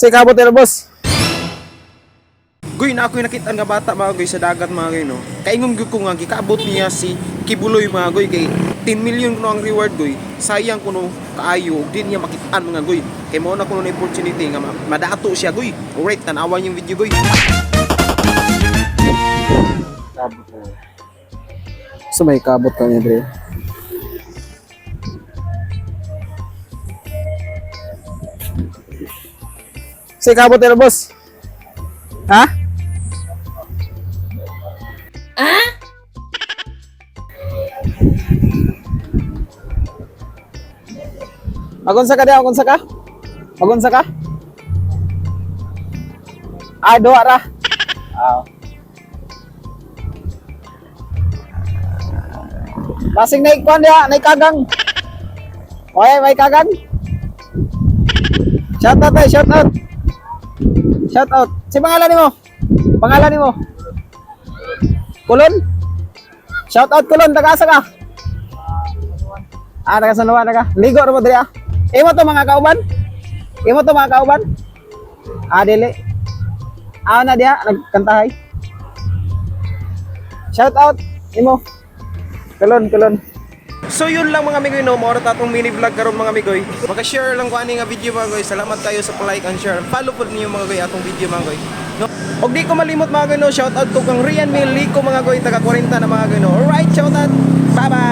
Say kabot na boss. Goy, na ako'y nakita nga bata mga goy sa dagat mga goy no. Kaingong gyud ko nga gikaabot niya si Kibuloy mga goy kay 10 million kuno ang reward goy. Sayang kuno kaayo ug di niya makitaan mga goy. Kay mo na kuno na opportunity nga ma- madato siya goy. Alright, tanawan yung video goy. So may kabot ka niya, Dre. Say kabot boss. Ha? Magunsa ka diya, magunsa ka? Magunsa ka? Ah, doa ra. Ah. Lasing na ikuan diya, na ikagang. Okay, may kagang. Shout out, eh, shout out. Shout out. Si pangalan nimo? Pangalan nimo? Kulon? Shout out Kulon, taga-asa ka? Ah, taga San Juan taga. Ligo ra diri ah. Imo to mga kauban? Imo to mga kauban? Ah, dili. Ah, na diya, nagkantahay. Shout out, imo. Kulon, kulon. So yun lang mga amigoy no, mo tatong mini vlog karon mga amigoy. Maka-share lang ko ani nga video mga goy. Salamat kayo sa like and share. Follow po niyo mga goy atong video mga goy. No? Og di ko malimot mga goy no, shout out ko kang Rian Mil Lico mga goy taga 40 na mga goy no. Alright, shout out. Bye bye.